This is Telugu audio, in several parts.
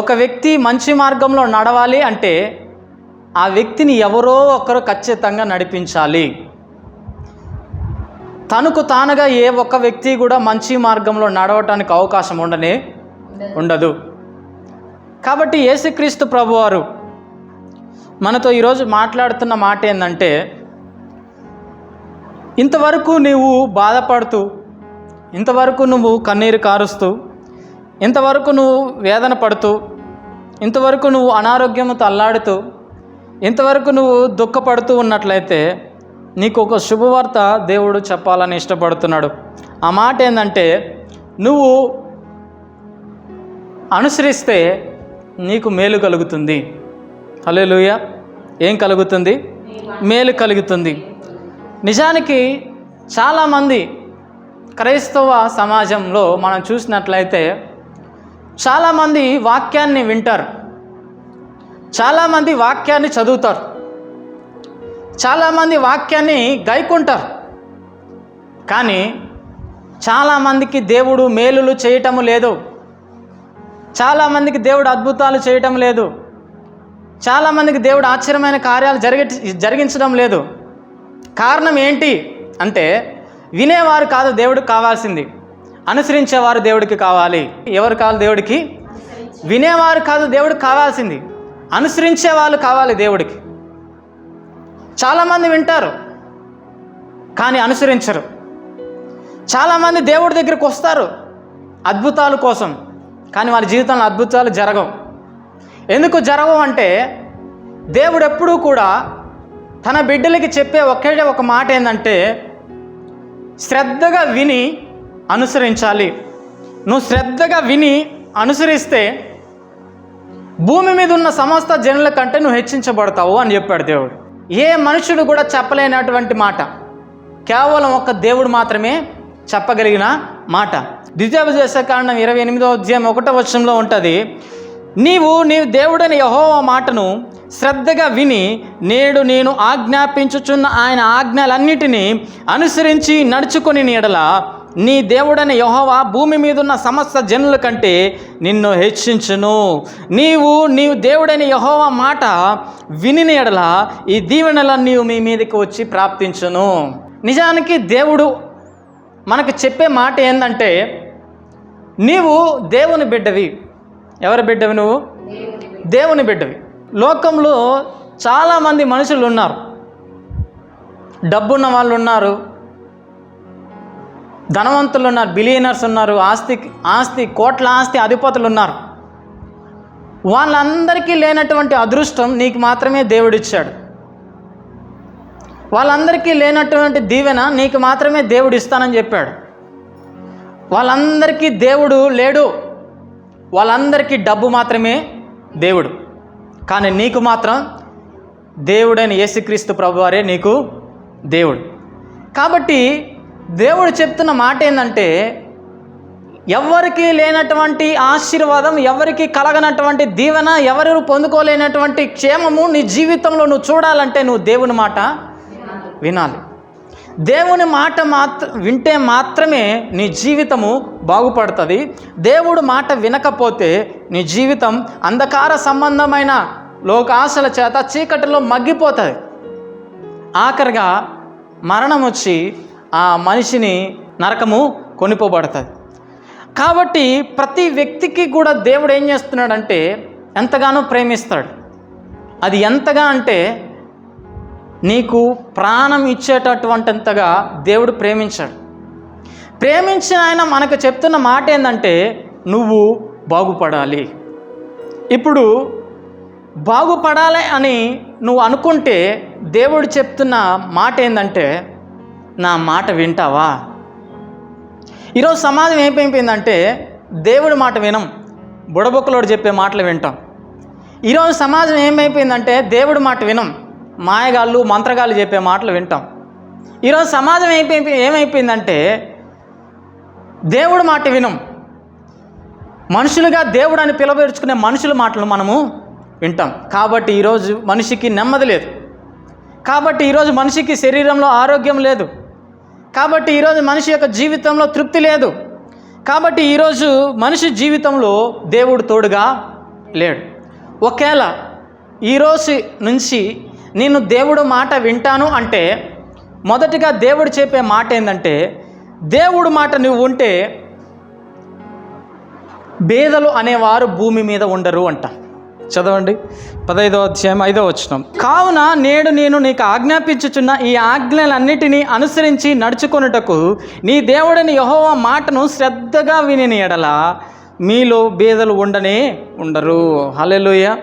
ఒక వ్యక్తి మంచి మార్గంలో నడవాలి అంటే ఆ వ్యక్తిని ఎవరో ఒకరు ఖచ్చితంగా నడిపించాలి. తనకు తానుగా ఏ ఒక్క వ్యక్తి కూడా మంచి మార్గంలో నడవటానికి అవకాశం ఉండనే ఉండదు. కాబట్టి యేసుక్రీస్తు ప్రభువారు మనతో ఈరోజు మాట్లాడుతున్న మాట ఏంటంటే ఇంతవరకు నీవు బాధపడుతూ ఇంతవరకు నువ్వు కన్నీరు కారుస్తూ ఇంతవరకు నువ్వు వేదన పడుతూ ఇంతవరకు నువ్వు అనారోగ్యంతో అల్లాడుతూ ఇంతవరకు నువ్వు దుఃఖపడుతూ ఉన్నట్లయితే నీకు ఒక శుభవార్త దేవుడు చెప్పాలని ఇష్టపడుతున్నాడు. ఆ మాట ఏంటంటే నువ్వు అనుసరిస్తే నీకు మేలు కలుగుతుంది. హల్లెలూయ. ఏం కలుగుతుంది? మేలు కలుగుతుంది. నిజానికి చాలామంది క్రైస్తవ సమాజంలో మనం చూసినట్లయితే చాలామంది వాక్యాన్ని వింటారు. చాలామంది వాక్యాన్ని చదువుతారు. చాలామంది వాక్యాన్ని గైకుంటారు కానీ చాలామందికి దేవుడు మేలులు చేయటము లేదు. చాలామందికి దేవుడు అద్భుతాలు చేయటం లేదు. చాలామందికి దేవుడు ఆశ్చర్యమైన కార్యాలు జరిగి జరిగించడం లేదు. కారణం ఏంటి అంటే వినేవారు కాదు దేవుడు కావాల్సింది. అనుసరించేవారు దేవుడికి కావాలి. ఎవరు కావాలి దేవుడికి? వినేవారు కాదు దేవుడికి కావాల్సింది. అనుసరించే వాళ్ళు కావాలి దేవుడికి. చాలామంది వింటారు కానీ అనుసరించరు. చాలామంది దేవుడి దగ్గరికి వస్తారు అద్భుతాల కోసం కానీ వాళ్ళ జీవితంలో అద్భుతాలు జరగవు. ఎందుకు జరగవు అంటే దేవుడు ఎప్పుడూ కూడా తన బిడ్డలకి చెప్పే ఒకే ఒక మాట ఏంటంటే శ్రద్ధగా విని అనుసరించాలి. నువ్వు శ్రద్ధగా విని అనుసరిస్తే భూమి మీద ఉన్న సమస్త జనుల కంటే నువ్వు హెచ్చించబడతావు అని చెప్పాడు దేవుడు. ఏ మనుషుడు కూడా చెప్పలేనటువంటి మాట. కేవలం ఒక్క దేవుడు మాత్రమే చెప్పగలిగిన మాట. ద్వితీయోపదేశ కారణం ఇరవై ఎనిమిదో అధ్యాయం ఒకటో వచనంలో ఉంటుంది నీవు నీవు దేవుడని యహోవ మాటను శ్రద్ధగా విని నేడు నేను ఆజ్ఞాపించుచున్న ఆయన ఆజ్ఞలన్నిటినీ అనుసరించి నడుచుకొని నీడల నీ దేవుడైన యహోవా భూమి మీదున్న సమస్త జనుల కంటే నిన్ను హెచ్చించును. నీవు నీవు దేవుడైన యహోవా మాట విని ఈ ఈ దీవెనలన్నీ మీ మీదకి వచ్చి ప్రాప్తించును. నిజానికి దేవుడు మనకు చెప్పే మాట ఏంటంటే నీవు దేవుని బిడ్డవి. ఎవరి బిడ్డవి నువ్వు? దేవుని బిడ్డవి. లోకంలో చాలామంది మనుషులు ఉన్నారు. డబ్బున్న వాళ్ళు ఉన్నారు. ధనవంతులు ఉన్నారు బిలియనర్స్ ఉన్నారు ఆస్తి ఆస్తి కోట్ల ఆస్తి అధిపతులు ఉన్నారు. వాళ్ళందరికీ లేనటువంటి అదృష్టం నీకు మాత్రమే దేవుడిచ్చాడు. వాళ్ళందరికీ లేనటువంటి దీవెన నీకు మాత్రమే దేవుడు ఇస్తానని చెప్పాడు. వాళ్ళందరికీ దేవుడు లేడు. వాళ్ళందరికీ డబ్బు మాత్రమే దేవుడు. కానీ నీకు మాత్రం దేవుడైన యేసుక్రీస్తు ప్రభువారే నీకు దేవుడు. కాబట్టి దేవుడు చెప్తున్న మాట ఏంటంటే ఎవరికి లేనటువంటి ఆశీర్వాదం ఎవరికి కలగనటువంటి దీవెన ఎవరు పొందుకోలేనటువంటి క్షేమము నీ జీవితంలో నువ్వు చూడాలంటే నువ్వు దేవుని మాట వినాలి. దేవుని మాట మాత్ర వింటే మాత్రమే నీ జీవితము బాగుపడుతుంది. దేవుడు మాట వినకపోతే నీ జీవితం అంధకార సంబంధమైన లోకాశల చేత చీకటిలో మగ్గిపోతుంది. ఆఖరిగా మరణం వచ్చి ఆ మనిషిని నరకము కొనిపోబడుతుంది. కాబట్టి ప్రతి వ్యక్తికి కూడా దేవుడు ఏం చేస్తున్నాడంటే ఎంతగానో ప్రేమిస్తాడు. అది ఎంతగా అంటే నీకు ప్రాణం ఇచ్చేటటువంటింతగా దేవుడు ప్రేమించాడు. ప్రేమించిన ఆయన మనకు చెప్తున్న మాట ఏంటంటే నువ్వు బాగుపడాలి. ఇప్పుడు బాగుపడాలి అని నువ్వు అనుకుంటే దేవుడు చెప్తున్న మాట ఏంటంటే నా మాట వింటావా? ఈరోజు సమాజం ఏమైపోయిందంటే దేవుడి మాట వినం బుడబొక్కలోడు చెప్పే మాటలు వింటాం. ఈరోజు సమాజం ఏమైపోయిందంటే దేవుడి మాట వినం మాయగాళ్ళు మంత్రగాళ్ళు చెప్పే మాటలు వింటాం. ఈరోజు సమాజం ఏమైపోయి ఏమైపోయిందంటే దేవుడి మాట వినం. మనుషులుగా దేవుడు అని పిలవరుచుకునే మనుషుల మాటలు మనము వింటాం. కాబట్టి ఈరోజు మనిషికి నెమ్మది లేదు. కాబట్టి ఈరోజు మనిషికి శరీరంలో ఆరోగ్యం లేదు. కాబట్టి ఈరోజు మనిషి యొక్క జీవితంలో తృప్తి లేదు. కాబట్టి ఈరోజు మనిషి జీవితంలో దేవుడు తోడుగా లేడు. ఒకవేళ ఈరోజు నుంచి నేను దేవుడు మాట వింటాను అంటే మొదటిగా దేవుడు చెప్పే మాట ఏంటంటే దేవుడు మాట నువ్వు ఉంటే బేదలు అనేవారు భూమి మీద ఉండరు అంట. చదవండి. పదైదో అధ్యాయం ఐదో వచ్చిన కావున నేడు నేను నీకు ఆజ్ఞాపించుచున్న ఈ ఆజ్ఞలన్నిటినీ అనుసరించి నడుచుకొనుటకు నీ దేవుడిని యహోవ మాటను శ్రద్ధగా విని ఎడల మీలో బేదలు ఉండనే ఉండరు. హలెలుయ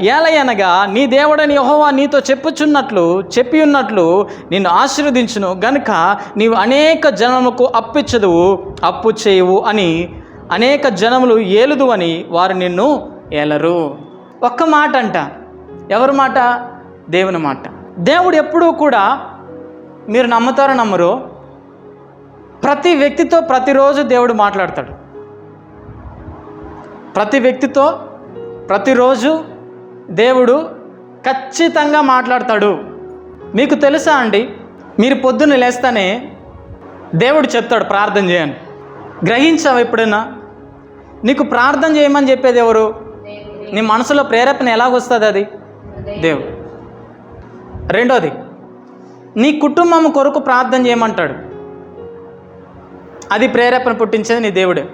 ఏలయనగా నీ దేవుడని యహోవా నీతో చెప్పుచున్నట్లు చెప్పి ఉన్నట్లు నిన్ను ఆశీర్వదించును. గనుక నీవు అనేక జనములకు అప్పిచ్చదువు అప్పు చేయవు అని అనేక జనములు ఏలుదు అని వారు నిన్ను ఏలరు? ఒక్క మాట అంట ఎవరి మాట? దేవుని మాట. దేవుడు ఎప్పుడూ కూడా మీరు నమ్ముతారో నమ్మరు ప్రతి వ్యక్తితో ప్రతిరోజు దేవుడు మాట్లాడతాడు. ప్రతి వ్యక్తితో ప్రతిరోజు దేవుడు ఖచ్చితంగా మాట్లాడతాడు. మీకు తెలుసా అండి? మీరు పొద్దున్న లేస్తానే దేవుడు చెప్తాడు ప్రార్థన చేయను గ్రహించావు ఎప్పుడైనా? నీకు ప్రార్థన చేయమని చెప్పేది ఎవరు? నీ మనసులో ప్రేరేపణ ఎలాగొస్తుంది అది? దేవుడు రెండోది నీ కుటుంబం కొరకు ప్రార్థన చేయమంటాడు. అది ప్రేరేపణ పుట్టించేది నీ దేవుడే.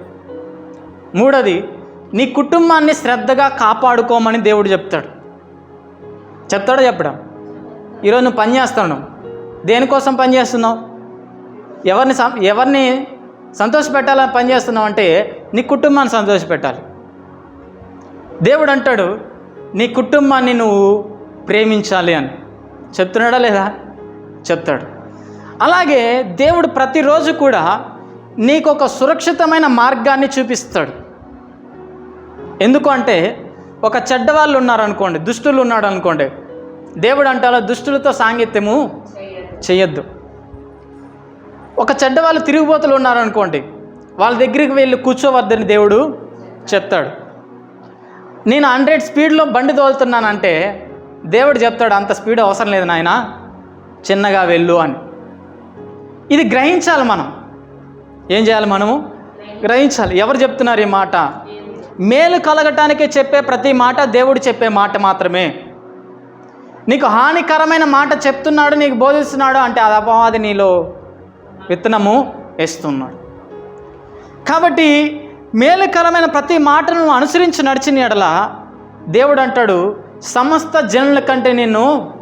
మూడోది నీ కుటుంబాన్ని శ్రద్ధగా కాపాడుకోమని దేవుడు చెప్తాడు. చెప్తాడో చెప్పడం? ఈరోజు నువ్వు పని చేస్తాను దేనికోసం పని చేస్తున్నావు? ఎవరిని ఎవరిని సంతోషపెట్టాలని పని చేస్తున్నావు అంటే నీ కుటుంబాన్ని సంతోషపెట్టాలి. దేవుడు అంటాడు నీ కుటుంబాన్ని నువ్వు ప్రేమించాలి అని. చెప్తున్నాడా లేదా? చెప్తాడు. అలాగే దేవుడు ప్రతిరోజు కూడా నీకు ఒక సురక్షితమైన మార్గాన్ని చూపిస్తాడు. ఎందుకు అంటే ఒక చెడ్డవాళ్ళు ఉన్నారనుకోండి దుష్టులు ఉన్నాడు అనుకోండి దేవుడు అంటారా దుష్టులతో సాంగిత్యము చేయొద్దు ఒక చెడ్డవాళ్ళు తిరిగిపోతులు ఉన్నారనుకోండి వాళ్ళ దగ్గరికి వెళ్ళి కూర్చోవద్దని దేవుడు చెప్తాడు. నేను హండ్రెడ్ స్పీడ్లో బండి తోలుతున్నానంటే దేవుడు చెప్తాడు అంత స్పీడ్ అవసరం లేదు నాయన చిన్నగా వెళ్ళు అని. ఇది గ్రహించాలి మనం. ఏం చేయాలి మనము? గ్రహించాలి. ఎవరు చెప్తున్నారు ఈ మాట? మేలు కలగటానికే చెప్పే ప్రతి మాట దేవుడు చెప్పే మాట మాత్రమే. నీకు హానికరమైన మాట చెప్తున్నాడు నీకు బోధిస్తున్నాడు అంటే అది అపవాది నీలో విత్తనము వేస్తున్నాడు. కాబట్టి మేలుకరమైన ప్రతి మాటను అనుసరించి నడిచిన ఎడల దేవుడు అంటాడు సమస్త జనుల కంటే నేను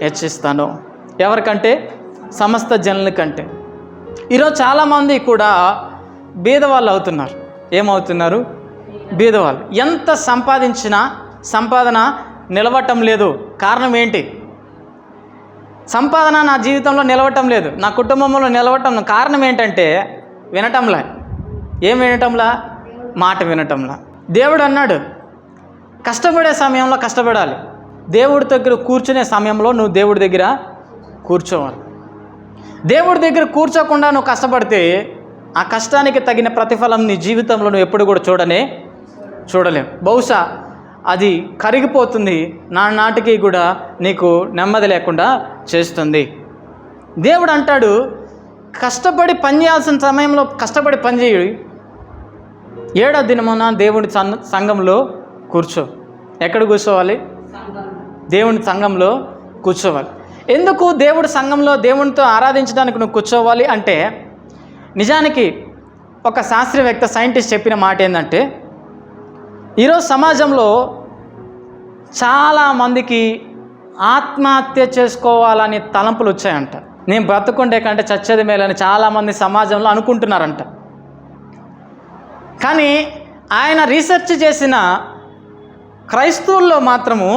హెచ్చిస్తాను. ఎవరికంటే? సమస్త జనుల కంటే. ఈరోజు చాలామంది కూడా బీదవాళ్ళు అవుతున్నారు. ఏమవుతున్నారు? బీదవాళ్ళు. ఎంత సంపాదించినా సంపాదన నిలవటం లేదు. కారణం ఏంటి? సంపాదన నా జీవితంలో నిలవటం లేదు. నా కుటుంబంలో నిలవటం కారణం ఏంటంటే వినటంలే. ఏం వినటంలా? మాట వినటంలా. దేవుడు అన్నాడు కష్టపడే సమయంలో కష్టపడాలి. దేవుడి దగ్గర కూర్చునే సమయంలో నువ్వు దేవుడి దగ్గర కూర్చోవాలి. దేవుడి దగ్గర కూర్చోకుండా నువ్వు కష్టపడితే ఆ కష్టానికి తగిన ప్రతిఫలం నీ జీవితంలో నువ్వు ఎప్పుడు కూడా చూడనే చూడలేవు. బహుశా అది కరిగిపోతుంది నా నాటికి కూడా నీకు నెమ్మది లేకుండా చేస్తుంది. దేవుడు అంటాడు కష్టపడి పని చేయాల్సిన సమయంలో కష్టపడి పని చేయి. ఏడో దినమున దేవుని సం- సంఘంలో కూర్చో. ఎక్కడ కూర్చోవాలి? దేవుని సంఘంలో కూర్చోవాలి. ఎందుకు దేవుడి సంఘంలో దేవునితో ఆరాధించడానికి నువ్వు కూర్చోవాలి అంటే నిజానికి ఒక శాస్త్రవేత్త సైంటిస్ట్ చెప్పిన మాట ఏంటంటే ఈరోజు సమాజంలో చాలామందికి ఆత్మహత్య చేసుకోవాలని తలంపులు వచ్చాయంట. నేను బ్రతకుండే కంటే చచ్చేది మేలని చాలామంది సమాజంలో అనుకుంటున్నారంట. కానీ ఆయన రీసెర్చ్ చేసిన క్రైస్తవుల్లో మాత్రము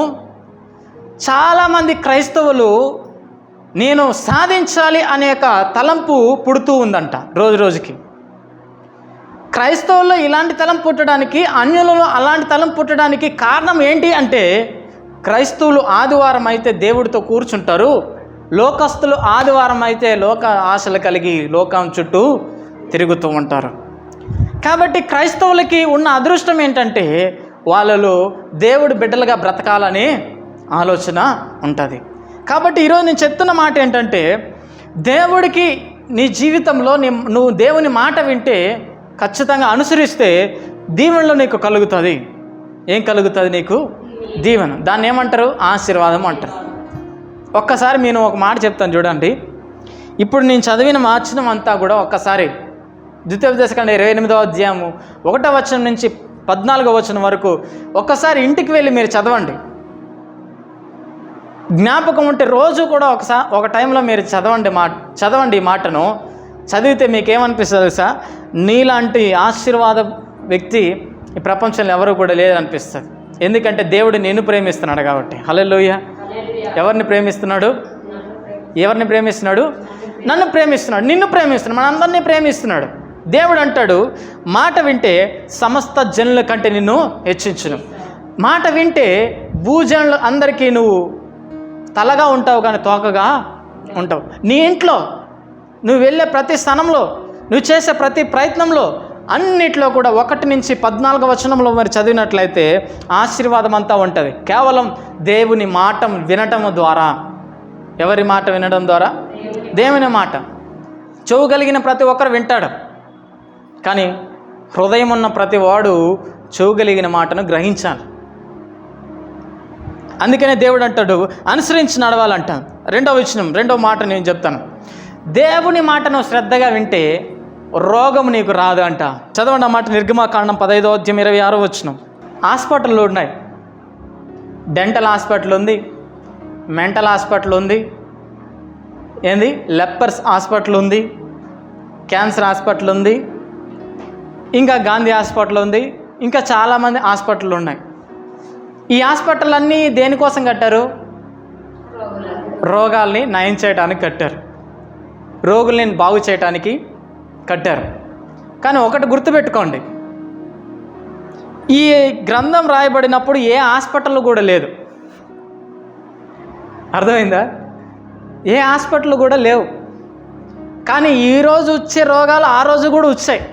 చాలామంది క్రైస్తవులు నేను సాధించాలి అనే ఒక తలంపు పుడుతూ ఉందంట రోజు రోజుకి. క్రైస్తవుల్లో ఇలాంటి తలం పుట్టడానికి అన్యులలో అలాంటి తలం పుట్టడానికి కారణం ఏంటి అంటే క్రైస్తవులు ఆదివారం అయితే దేవుడితో కూర్చుంటారు లోకస్తులు ఆదివారం అయితే లోక ఆశలు కలిగి లోకం చుట్టూ తిరుగుతూ ఉంటారు. కాబట్టి క్రైస్తవులకి ఉన్న అదృష్టం ఏంటంటే వాళ్ళలో దేవుడు బిడ్డలుగా బ్రతకాలని ఆలోచన ఉంటుంది. కాబట్టి ఈరోజు నేను చెప్తున్న మాట ఏంటంటే దేవుడికి నీ జీవితంలో నీ నువ్వు దేవుని మాట వింటే ఖచ్చితంగా అనుసరిస్తే దీవెనలో నీకు కలుగుతుంది. ఏం కలుగుతుంది నీకు? దీవెన. దాన్ని ఏమంటారు? ఆశీర్వాదం అంటారు. ఒక్కసారి నేను ఒక మాట చెప్తాను చూడండి. ఇప్పుడు నేను చదివిన వాచనం అంతా కూడా ఒక్కసారి ద్వితీయోపదేశకాండ ఇరవై ఎనిమిదవ అధ్యాయము ఒకటో వచనం నుంచి పద్నాలుగో వచనం వరకు ఒక్కసారి ఇంటికి వెళ్ళి మీరు చదవండి. జ్ఞాపకం ఉంటే రోజు కూడా ఒకసారి ఒక టైంలో మీరు చదవండి మా చదవండి ఈ మాటను. చదివితే మీకు ఏమనిపిస్తుంది తెలుసా? నీలాంటి ఆశీర్వాద వ్యక్తి ఈ ప్రపంచంలో ఎవరు కూడా లేదనిపిస్తుంది ఎందుకంటే దేవుడు నిన్ను ప్రేమిస్తున్నాడు కాబట్టి. హలో ఎవరిని ప్రేమిస్తున్నాడు? ఎవరిని ప్రేమిస్తున్నాడు? నన్ను ప్రేమిస్తున్నాడు. నిన్ను ప్రేమిస్తున్నాడు. మన అందరినీ ప్రేమిస్తున్నాడు. దేవుడు అంటాడు మాట వింటే సమస్త జనుల కంటే నిన్ను హెచ్చించును. మాట వింటే భూజనులు అందరికీ నువ్వు తలగా ఉంటావు కానీ తోకగా ఉంటావు. నీ ఇంట్లో నువ్వు వెళ్ళే ప్రతి స్థానంలో నువ్వు చేసే ప్రతి ప్రయత్నంలో అన్నిట్లో కూడా ఒకటి నుంచి పద్నాలుగు వచనంలో మరి చదివినట్లయితే ఆశీర్వాదం అంతా ఉంటుంది. కేవలం దేవుని మాట వినటం ద్వారా. ఎవరి మాట వినడం ద్వారా? దేవుని మాట. చెవు కలిగిన ప్రతి ఒక్కరు వింటాడు. కానీ హృదయం ఉన్న ప్రతి వాడు మాటను గ్రహించాలి. అందుకనే దేవుడు అంటాడు అనుసరించి నడవాలంట రెండవ విషయం రెండవ మాట నేను చెప్తాను. దేవుని మాటను శ్రద్ధగా వింటే రోగం నీకు రాదు అంట. చదవండి ఆ మాట నిర్గమాకాండం పదహైదో అధ్యయం ఇరవై ఆరో వచ్చినం హాస్పిటల్లో ఉన్నాయి. డెంటల్ హాస్పిటల్ ఉంది మెంటల్ హాస్పిటల్ ఉంది ఏంది? లెప్పర్స్ హాస్పిటల్ ఉంది క్యాన్సర్ హాస్పిటల్ ఉంది ఇంకా గాంధీ హాస్పిటల్ ఉంది. ఇంకా చాలామంది హాస్పిటల్ ఉన్నాయి. ఈ హాస్పిటల్ అన్నీ దేనికోసం కట్టారు? రోగాల్ని నయం చేయడానికి కట్టారు. రోగుల్ని బాగు చేయడానికి కట్టారు. కానీ ఒకటి గుర్తుపెట్టుకోండి. ఈ గ్రంథం రాయబడినప్పుడు ఏ హాస్పిటల్ కూడా లేదు. అర్థమైందా? ఏ హాస్పిటల్ కూడా లేవు. కానీ ఈరోజు వచ్చే రోగాలు ఆ రోజు కూడా వచ్చాయి.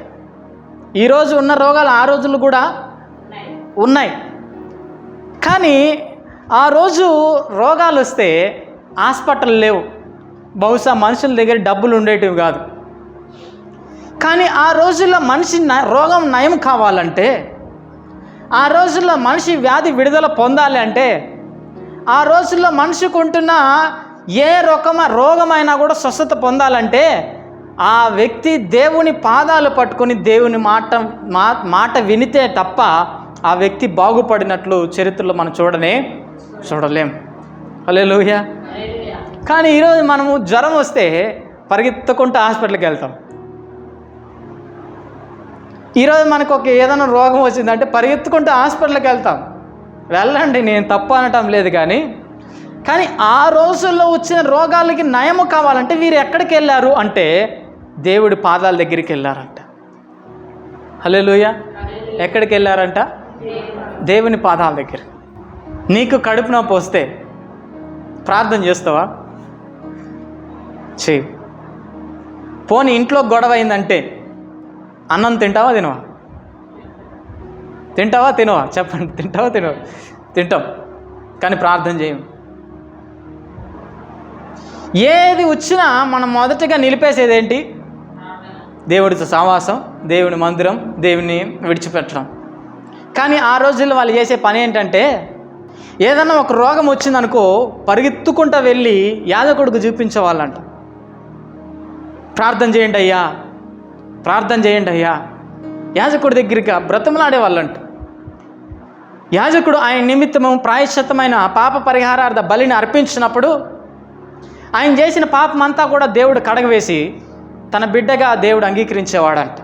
ఈరోజు ఉన్న రోగాలు ఆ రోజులు కూడా ఉన్నాయి. కానీ ఆ రోజు రోగాలు వస్తే హాస్పిటల్ లేవు. బహుశా మనుషుల దగ్గర డబ్బులు ఉండేటివి కాదు. కానీ ఆ రోజుల్లో మనిషి న- రోగం నయం కావాలంటే ఆ రోజుల్లో మనిషి వ్యాధి విడుదల పొందాలి అంటే ఆ రోజుల్లో మనిషికి ఉంటున్న ఏ రకమ రోగమైనా కూడా స్వస్థత పొందాలంటే ఆ వ్యక్తి దేవుని పాదాలు పట్టుకొని దేవుని మాట మా మాట వినితే తప్ప ఆ వ్యక్తి బాగుపడినట్లు చరిత్రలో మనం చూడనే చూడలేం. హలే కానీ ఈరోజు మనము జ్వరం వస్తే పరిగెత్తుకుంటూ హాస్పిటల్కి వెళ్తాం. ఈరోజు మనకు ఒక ఏదైనా రోగం వచ్చిందంటే పరిగెత్తుకుంటూ హాస్పిటల్కి వెళ్తాం. వెళ్ళండి నేను తప్పు అనటం లేదు కానీ కానీ ఆ రోజుల్లో వచ్చిన రోగాలకి నయము కావాలంటే వీరు ఎక్కడికి వెళ్ళారు అంటే దేవుడి పాదాల దగ్గరికి వెళ్ళారంట. హలో ఎక్కడికి వెళ్ళారంట? దేవుని పాదాల దగ్గర. నీకు కడుపు నొప్పి వస్తే ప్రార్థన చేస్తావా? చేయి పోనీ ఇంట్లో గొడవ అయిందంటే అన్నం తింటావా తినవా? తింటావా తినవా? చెప్పండి. తింటావా తినవా? తింటాం. కానీ ప్రార్థన చేయం. ఏది వచ్చినా మనం మొదటగా నిలిపేసేది ఏంటి దేవుడితో సావాసం దేవుని మందిరం దేవుని విడిచిపెట్టడం. కానీ ఆ రోజుల్లో వాళ్ళు చేసే పని ఏంటంటే ఏదన్నా ఒక రోగం వచ్చిందనుకో పరిగెత్తుకుంటూ వెళ్ళి యాదకుడికి చూపించేవాళ్ళంట ప్రార్థన చేయండి అయ్యా ప్రార్థన చేయండి అయ్యా. యాజకుడి దగ్గరికి బ్రతమలాడేవాళ్ళంట యాజకుడు ఆయన నిమిత్తము ప్రాయశ్చితమైన పాప పరిహారార్థ బలిని అర్పించినప్పుడు ఆయన చేసిన పాపం అంతా కూడా దేవుడు కడగవేసి తన బిడ్డగా దేవుడు అంగీకరించేవాడంట.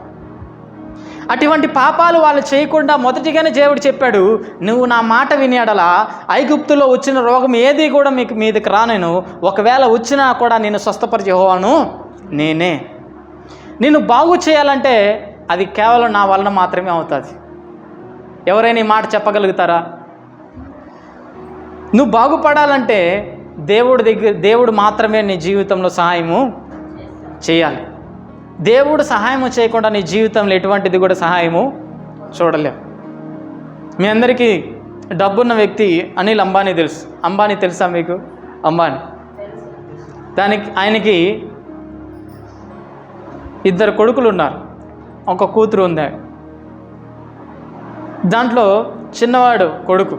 అటువంటి పాపాలు వాళ్ళు చేయకుండా మొదటిగానే దేవుడు చెప్పాడు నువ్వు నా మాట వినేడలా ఐగుప్తులో వచ్చిన రోగం ఏది కూడా మీకు మీదకి రానేను ఒకవేళ వచ్చినా కూడా నేను స్వస్థపరిచేవాను నేనే. నిన్ను బాగు చేయాలంటే అది కేవలం నా వలన మాత్రమే అవుతుంది. ఎవరైనా ఈ మాట చెప్పగలుగుతారా? నువ్వు బాగుపడాలంటే దేవుడి దగ్గర దేవుడు మాత్రమే నీ జీవితంలో సహాయము చేయాలి. దేవుడు సహాయము చేయకుండా నీ జీవితంలో ఎటువంటిది కూడా సహాయము చూడలేవు మీ అందరికీ డబ్బున్న వ్యక్తి అనిల్ అంబానీ తెలుసు. అంబానీ తెలుసా మీకు? అంబానీ. దానికి ఆయనకి ఇద్దరు కొడుకులు ఉన్నారు. ఒక కూతురు ఉంది దాంట్లో చిన్నవాడు కొడుకు.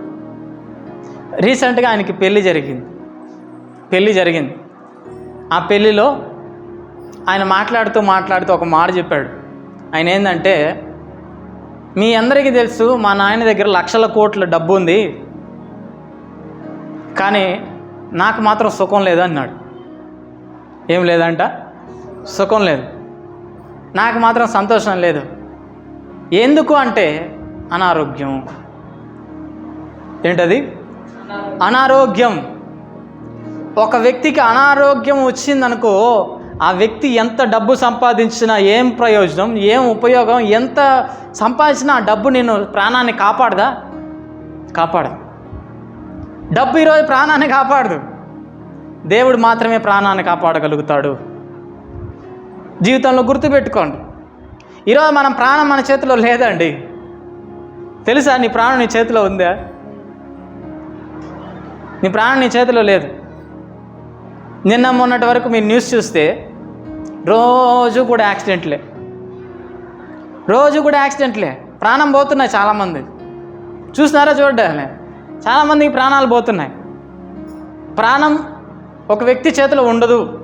రీసెంట్గా ఆయనకి పెళ్ళి జరిగింది. పెళ్ళి జరిగింది. ఆ పెళ్ళిలో ఆయన మాట్లాడుతూ మాట్లాడుతూ ఒక మాట చెప్పాడు. ఆయన ఏంటంటే మీ అందరికీ తెలుసు మా నాయన దగ్గర లక్షల కోట్ల డబ్బు ఉంది. కానీ నాకు మాత్రం సుఖం లేదు అన్నాడు. ఏం లేదంట? సుఖం లేదు. నాకు మాత్రం సంతోషం లేదు. ఎందుకు అంటే అనారోగ్యం. ఏంటది? అనారోగ్యం. ఒక వ్యక్తికి అనారోగ్యం వచ్చిందనుకో ఆ వ్యక్తి ఎంత డబ్బు సంపాదించినా ఏం ప్రయోజనం ఏం ఉపయోగం ఎంత సంపాదించినా ఆ డబ్బు నేను ప్రాణాన్ని కాపాడదా? కాపాడదు డబ్బు ఈరోజు ప్రాణాన్ని కాపాడదు. దేవుడు మాత్రమే ప్రాణాన్ని కాపాడగలుగుతాడు. జీవితంలో గుర్తుపెట్టుకోండి. ఈరోజు మనం ప్రాణం మన చేతిలో లేదండి. తెలుసా నీ ప్రాణం నీ చేతిలో ఉందా? నీ ప్రాణం నీ చేతిలో లేదు. నిన్న మొన్నటి వరకు మీరు న్యూస్ చూస్తే రోజు కూడా యాక్సిడెంట్లే. రోజు కూడా యాక్సిడెంట్లే. ప్రాణం పోతున్నాయి చాలామంది. చూసినారా చూడాలి చాలామందికి ప్రాణాలు పోతున్నాయి. ప్రాణం ఒక వ్యక్తి చేతిలో ఉండదు.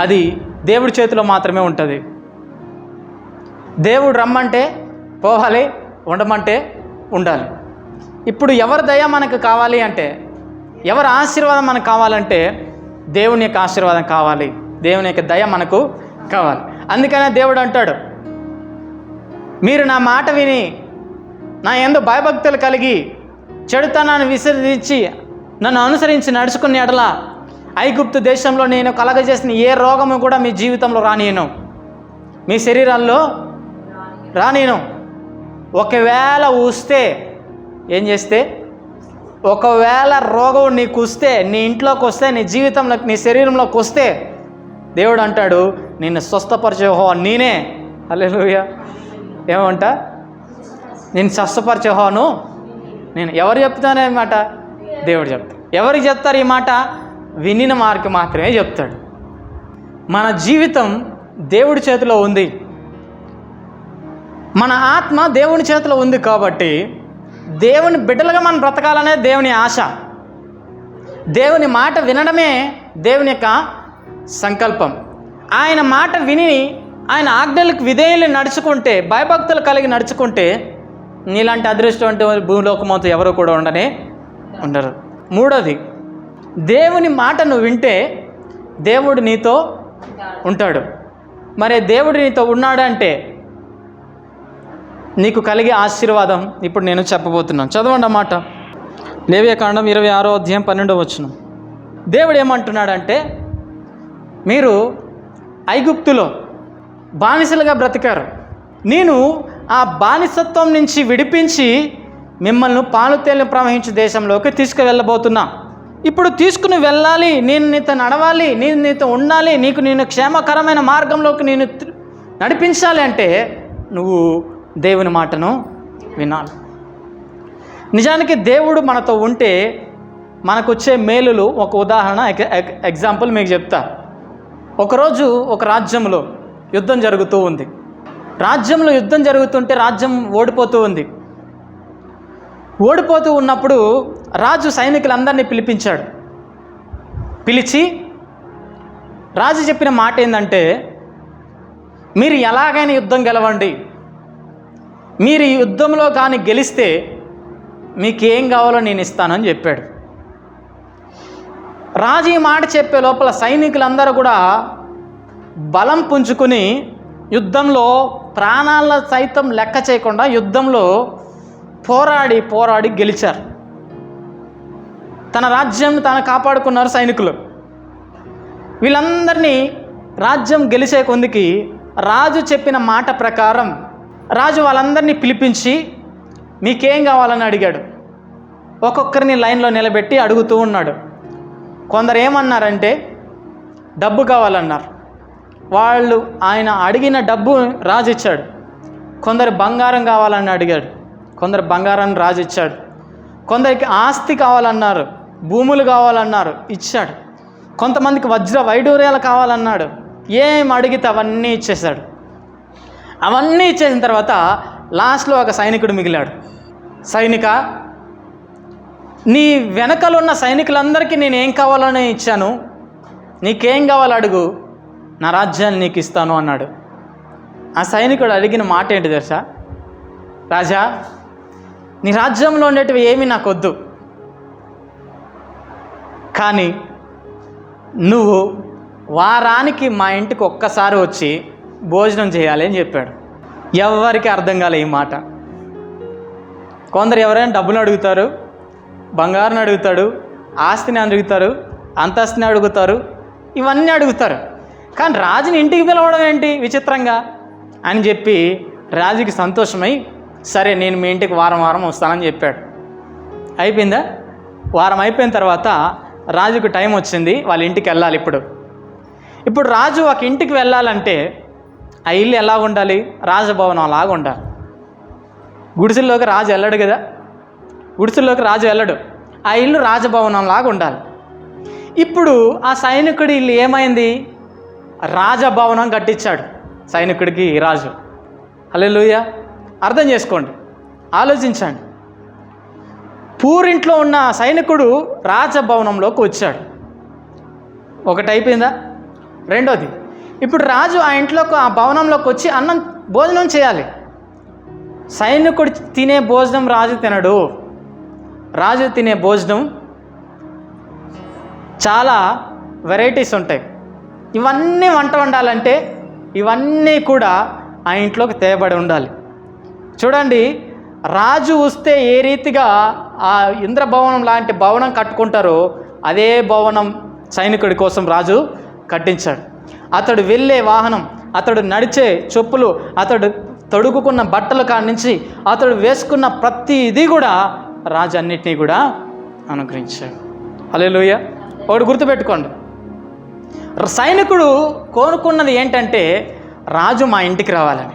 అది దేవుడి చేతిలో మాత్రమే ఉంటుంది. దేవుడు రమ్మంటే పోవాలి ఉండమంటే ఉండాలి. ఇప్పుడు ఎవరి దయ మనకు కావాలి అంటే ఎవరి ఆశీర్వాదం మనకు కావాలంటే దేవుని యొక్క ఆశీర్వాదం కావాలి. దేవుని యొక్క దయ మనకు కావాలి. అందుకనే దేవుడు అంటాడు మీరు నా మాట విని నా ఎందు భయభక్తులు కలిగి చెడుతనాన్ని విసర్జించి నన్ను అనుసరించి నడుచుకునే ఎడల ఐగుప్తు దేశంలో నేను కలగజేసిన ఏ రోగము కూడా మీ జీవితంలో రానియను. మీ శరీరాల్లో రానియను. ఒకవేళ ఊస్తే ఏం చేస్తే ఒకవేళ రోగం నీకు వస్తే నీ ఇంట్లోకి వస్తే నీ జీవితంలోకి నీ శరీరంలోకి వస్తే దేవుడు అంటాడు నిన్ను స్వస్థపరిచే హో నేనే. అల్లెలుయ్య ఏమంట? నేను స్వస్థపరిచే హోను నేను ఎవరు చెప్తానే మాట? దేవుడు చెప్తాడు. ఎవరికి చెప్తారు ఈ మాట? వినిన మార్కు మాత్రమే చెప్తాడు. మన జీవితం దేవుడి చేతిలో ఉంది. మన ఆత్మ దేవుని చేతిలో ఉంది కాబట్టి దేవుని బిడ్డలుగా మనం బ్రతకాలనే దేవుని ఆశ. దేవుని మాట వినడమే దేవుని యొక్క సంకల్పం. ఆయన మాట విని ఆయన ఆజ్ఞలకు విధేయులు నడుచుకుంటే భయభక్తులు కలిగి నడుచుకుంటే నీలాంటి అదృష్టం భూలోకమంతో ఎవరు కూడా ఉండనే ఉండరు. మూడోది దేవుని మాటను వింటే దేవుడు నీతో ఉంటాడు. మరి దేవుడు నీతో ఉన్నాడు అంటే నీకు కలిగే ఆశీర్వాదం ఇప్పుడు నేను చెప్పబోతున్నాను. చదవండి అన్నమాట లేవ్యకాండం ఇరవై ఆరో అధ్యాయం పన్నెండో వచ్చిన దేవుడు ఏమంటున్నాడంటే మీరు ఐగుప్తులో బానిసలుగా బ్రతికారు. నేను ఆ బానిసత్వం నుంచి విడిపించి మిమ్మల్ని పాలు తేలి ప్రవహించే దేశంలోకి తీసుకువెళ్ళబోతున్నా. ఇప్పుడు తీసుకుని వెళ్ళాలి నేను నీతో నడవాలి నేను నీతో ఉండాలి నీకు నేను క్షేమకరమైన మార్గంలోకి నేను నడిపించాలి అంటే నువ్వు దేవుని మాటను వినాలి నిజానికి దేవుడు మనతో ఉంటే మనకు వచ్చే మేలులు ఒక ఉదాహరణ ఎగ్- ఎగ్జాంపుల్ మీకు చెప్తా. ఒకరోజు ఒక రాజ్యంలో యుద్ధం జరుగుతూ ఉంది. రాజ్యంలో యుద్ధం జరుగుతుంటే రాజ్యం ఓడిపోతూ ఉంది. ఓడిపోతూ ఉన్నప్పుడు రాజు సైనికులందరినీ పిలిపించాడు. పిలిచి రాజు చెప్పిన మాట ఏంటంటే మీరు ఎలాగైనా యుద్ధం గెలవండి. మీరు ఈ యుద్ధంలో కానీ గెలిస్తే మీకేం కావాలో నేను ఇస్తానని చెప్పాడు. రాజు ఈ మాట చెప్పే లోపల సైనికులందరూ కూడా బలం పుంజుకుని యుద్ధంలో ప్రాణాల సైతం లెక్క చేయకుండా యుద్ధంలో పోరాడి పోరాడి గెలిచారు. తన రాజ్యం తను కాపాడుకున్నారు సైనికులు. వీళ్ళందరినీ రాజ్యం గెలిచే కొందికి రాజు చెప్పిన మాట ప్రకారం రాజు వాళ్ళందరినీ పిలిపించి మీకేం కావాలని అడిగాడు? ఒక్కొక్కరిని లైన్లో నిలబెట్టి అడుగుతూ ఉన్నాడు. కొందరు ఏమన్నారంటే డబ్బు కావాలన్నారు. వాళ్ళు ఆయన అడిగిన డబ్బు రాజు ఇచ్చాడు. కొందరు బంగారం కావాలని అడిగాడు. కొందరు బంగారాన్ని రాజు ఇచ్చాడు. కొందరికి ఆస్తి కావాలన్నారు భూములు కావాలన్నారు ఇచ్చాడు. కొంతమందికి వజ్ర వైడూర్యాలు కావాలన్నాడు. ఏం అడిగితే అవన్నీ ఇచ్చేశాడు. అవన్నీ ఇచ్చేసిన తర్వాత లాస్ట్లో ఒక సైనికుడు మిగిలాడు. సైనిక నీ వెనకలు ఉన్న సైనికులందరికీ నేను ఏం కావాలని ఇచ్చాను? నీకేం కావాలో అడుగు? నా రాజ్యాన్ని నీకు ఇస్తాను అన్నాడు. ఆ సైనికుడు అడిగిన మాట ఏంటి తెలుసా? రాజా నీ రాజ్యంలో ఉండేటివి ఏమీ నాకు వద్దు. కానీ నువ్వు వారానికి మా ఇంటికి ఒక్కసారి వచ్చి భోజనం చేయాలి అని చెప్పాడు. ఎవరికి అర్థం కాలే ఈ మాట. కొందరు ఎవరైనా డబ్బులు అడుగుతారు బంగారం అడుగుతాడు ఆస్తిని అడుగుతారు అంతస్తుని అడుగుతారు ఇవన్నీ అడుగుతారు. కానీ రాజుని ఇంటికి పిలవడం ఏంటి విచిత్రంగా? అని చెప్పి రాజుకి సంతోషమై సరే నేను మీ ఇంటికి వారం వారం వస్తానని చెప్పాడు. అయిపోయిందా? వారం అయిపోయిన తర్వాత రాజుకు టైం వచ్చింది వాళ్ళ ఇంటికి వెళ్ళాలి ఇప్పుడు. ఇప్పుడు రాజు ఒక ఇంటికి వెళ్ళాలంటే ఆ ఇల్లు ఎలా ఉండాలి? రాజభవనం లాగా ఉండాలి. గుడిసెల్లోకి రాజు వెళ్ళడు కదా? గుడిసెల్లోకి రాజు వెళ్ళడు. ఆ ఇల్లు రాజభవనం లాగా ఉండాలి. ఇప్పుడు ఆ సైనికుడి ఇల్లు ఏమైంది? రాజభవనం కట్టించాడు సైనికుడికి రాజు. హల్లెలూయా. అర్థం చేసుకోండి. ఆలోచించండి. పూరింట్లో ఉన్న సైనికుడు రాజభవనంలోకి వచ్చాడు. ఒకటి అయిపోయిందా? రెండోది. ఇప్పుడు రాజు ఆ ఇంట్లోకి ఆ భవనంలోకి వచ్చి అన్నం భోజనం చేయాలి. సైనికుడు తినే భోజనం రాజు తినడు. రాజు తినే భోజనం చాలా వెరైటీస్ ఉంటాయి. ఇవన్నీ వంట వండాలంటే ఇవన్నీ కూడా ఆ ఇంట్లోకి తేబడి ఉండాలి. చూడండి రాజు వస్తే ఏ రీతిగా ఆ ఇంద్రభవనం లాంటి భవనం కట్టుకుంటారో అదే భవనం సైనికుడి కోసం రాజు కట్టించాడు. అతడు వెళ్ళే వాహనం అతడు నడిచే చెప్పులు అతడు తొడుగుకున్న బట్టల కాడి నుంచి అతడు వేసుకున్న ప్రతి ఇది కూడా రాజు అన్నిటినీ కూడా అనుగ్రహించాడు. హల్లెలూయ. ఒకటి గుర్తుపెట్టుకోండి. సైనికుడు కోరుకున్నది ఏంటంటే రాజు మా ఇంటికి రావాలని.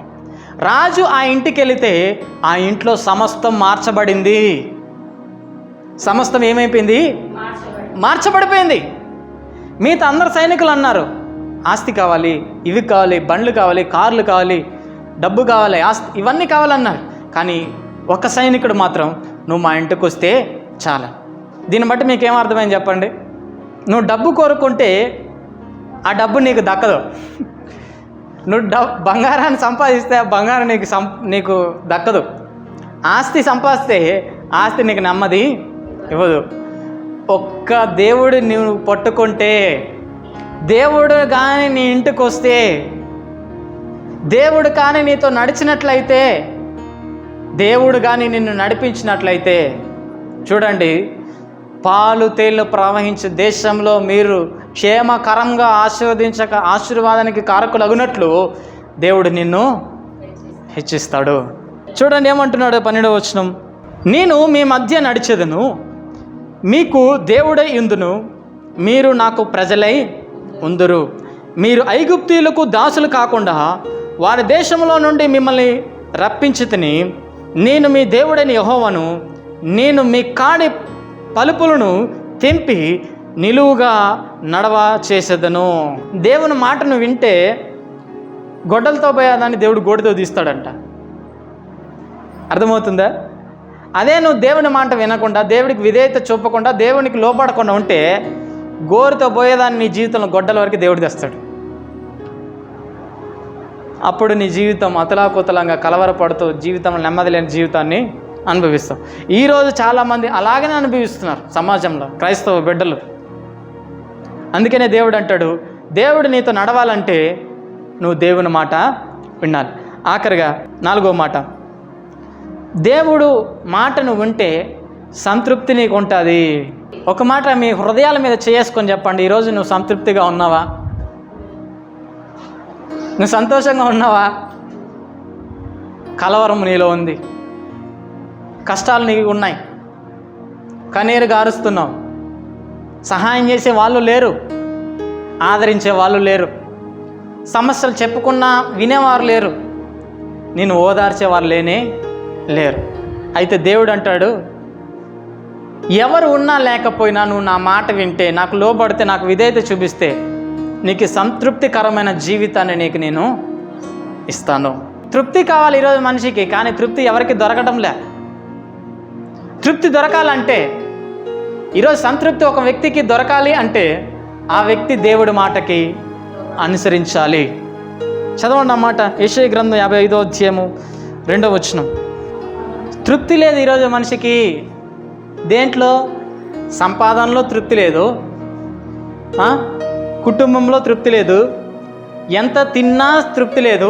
రాజు ఆ ఇంటికి వెళితే ఆ ఇంట్లో సమస్తం మార్చబడింది. సమస్తం ఏమైపోయింది? మార్చబడిపోయింది. మిగతా అందరు సైనికులు అన్నారు. ఆస్తి కావాలి ఇవి కావాలి బండ్లు కావాలి కార్లు కావాలి డబ్బు కావాలి ఆస్తి ఇవన్నీ కావాలన్నారు. కానీ ఒక సైనికుడు మాత్రం నువ్వు మా ఇంటికి వస్తే చాలా. దీన్ని బట్టి మీకేం అర్థమైంది చెప్పండి? నువ్వు డబ్బు కోరుకుంటే ఆ డబ్బు నీకు దక్కదు. నువ్వు డబ్ బంగారాన్ని సంపాదిస్తే ఆ బంగారం నీకు సం నీకు దక్కదు. ఆస్తి సంపాదిస్తే ఆస్తి నీకు నెమ్మది ఇవ్వదు. ఒక్క దేవుడు నువ్వు పట్టుకుంటే దేవుడు కానీ నీ ఇంటికి వస్తే దేవుడు కానీ నీతో నడిచినట్లయితే దేవుడు కానీ నిన్ను నడిపించినట్లయితే చూడండి పాలు తేళ్ళు ప్రవహించే దేశంలో మీరు క్షేమకరంగా ఆశీర్వదించక ఆశీర్వాదానికి కారకులగునట్లు దేవుడు నిన్ను హెచ్చిస్తాడు. చూడండి ఏమంటున్నాడు పన్నెండవ వచనం? నేను మీ మధ్య నడిచేదను మీకు దేవుడై ఇందును మీరు నాకు ప్రజలై ఉందరు. మీరు ఐగుప్తీయులకు దాసులు కాకుండా వారి దేశంలో నుండి మిమ్మల్ని రప్పించితిని. నేను మీ దేవుడైన యహోవను నేను మీ కాడి పలుపులను తెంపి నిలువుగా నడవ చేసేదను. దేవుని మాటను వింటే గొడ్డలతో పోయేదాన్ని దేవుడు గోడితో తీస్తాడంట. అర్థమవుతుందా? అదే నువ్వు దేవుని మాట వినకుండా దేవుడికి విధేయత చూపకుండా దేవునికి లోపడకుండా ఉంటే గోరుతో పోయేదాన్ని నీ జీవితంలో గొడ్డల వరకు దేవుడు తెస్తాడు. అప్పుడు నీ జీవితం అతలాకుతలంగా కలవరపడుతూ జీవితంలో నెమ్మది లేని జీవితాన్ని అనుభవిస్తాం ఈరోజు చాలామంది అలాగనే అనుభవిస్తున్నారు సమాజంలో క్రైస్తవ బిడ్డలు. అందుకనే దేవుడు అంటాడు దేవుడు నీతో నడవాలంటే నువ్వు దేవుని మాట వినాలి. ఆఖరిగా నాలుగో మాట దేవుడు మాటను వింటే సంతృప్తి నీకు ఉంటుంది ఒక మాట మీ హృదయాల మీద చేసుకొని చెప్పండి ఈరోజు నువ్వు సంతృప్తిగా ఉన్నావా? నువ్వు సంతోషంగా ఉన్నావా? కలవరం నీలో ఉంది. కష్టాలు నీకు ఉన్నాయి. కన్నీరు గారుస్తున్నావు. సహాయం చేసే వాళ్ళు లేరు. ఆదరించే వాళ్ళు లేరు. సమస్యలు చెప్పుకున్నా వినేవారు లేరు. నేను ఓదార్చేవారు లేనే లేరు. అయితే దేవుడు అంటాడు ఎవరు ఉన్నా లేకపోయినా నువ్వు నా మాట వింటే నాకు లోబడితే నాకు విధేయత చూపిస్తే నీకు సంతృప్తికరమైన జీవితాన్ని నీకు నేను ఇస్తాను. తృప్తి కావాలి ఈరోజు మనిషికి కానీ తృప్తి ఎవరికి దొరకడం లే. తృప్తి దొరకాలంటే ఈరోజు సంతృప్తి ఒక వ్యక్తికి దొరకాలి అంటే ఆ వ్యక్తి దేవుడి మాటకి అనుసరించాలి. చదవండి అన్నమాట యశయ గ్రంథం యాభై ఐదో అధ్యాయము రెండో వచనం. తృప్తి లేదు ఈరోజు మనిషికి. దేంట్లో? సంపాదనలో తృప్తి లేదు. కుటుంబంలో తృప్తి లేదు. ఎంత తిన్నా తృప్తి లేదు.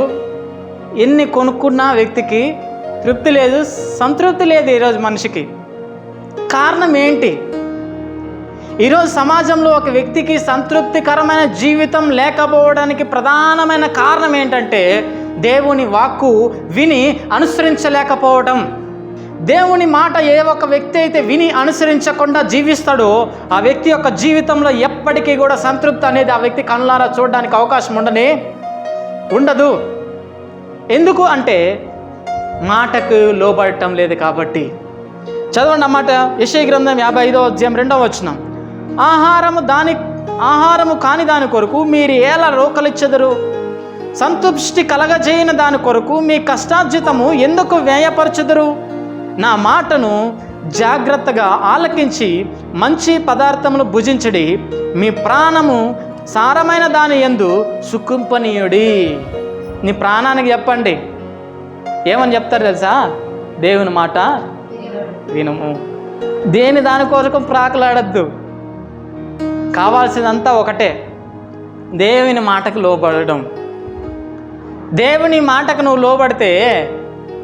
ఎన్ని కొనుక్కున్నా వ్యక్తికి తృప్తి లేదు సంతృప్తి లేదు ఈరోజు మనిషికి. కారణం ఏంటి? ఈరోజు సమాజంలో ఒక వ్యక్తికి సంతృప్తికరమైన జీవితం లేకపోవడానికి ప్రధానమైన కారణం ఏంటంటే దేవుని వాక్కు విని అనుసరించలేకపోవడం. దేవుని మాట ఏ ఒక్క వ్యక్తి అయితే విని అనుసరించకుండా జీవిస్తాడో ఆ వ్యక్తి యొక్క జీవితంలో ఎప్పటికీ కూడా సంతృప్తి అనేది ఆ వ్యక్తి కళ్ళారా చూడడానికి అవకాశం ఉండనే ఉండదు. ఎందుకు అంటే మాటకు లోబడటం లేదు కాబట్టి. చదవండి అన్నమాట యశయ గ్రంథం యాభై ఐదో అధ్యాయం రెండవ వచనం. ఆహారము దాని ఆహారము కాని దాని కొరకు మీరు ఎలా రోకలిచ్చెదరు సంతృప్తి కలగజేయని దాని కొరకు మీ కష్టార్జితము ఎందుకు వ్యయపరచెదరు? నా మాటను జాగ్రత్తగా ఆలకించి మంచి పదార్థములు భుజించడి. మీ ప్రాణము సారమైన దాని ఎందు సుకుంపనీయుడి. నీ ప్రాణానికి చెప్పండి. ఏమని చెప్తారు తెలుసా? దేవుని మాట వినము. దేని దానికోసం కొరకు ప్రాకలాడద్దు. కావాల్సిందంతా ఒకటే. దేవుని మాటకు లోబడడం. దేవుని మాటకు నువ్వు లోబడితే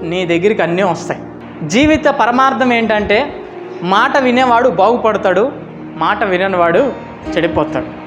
నీ దగ్గరికి అన్నీ వస్తాయి. జీవిత పరమార్థం ఏంటంటే మాట వినేవాడు బాగుపడతాడు మాట విననివాడు చెడిపోతాడు.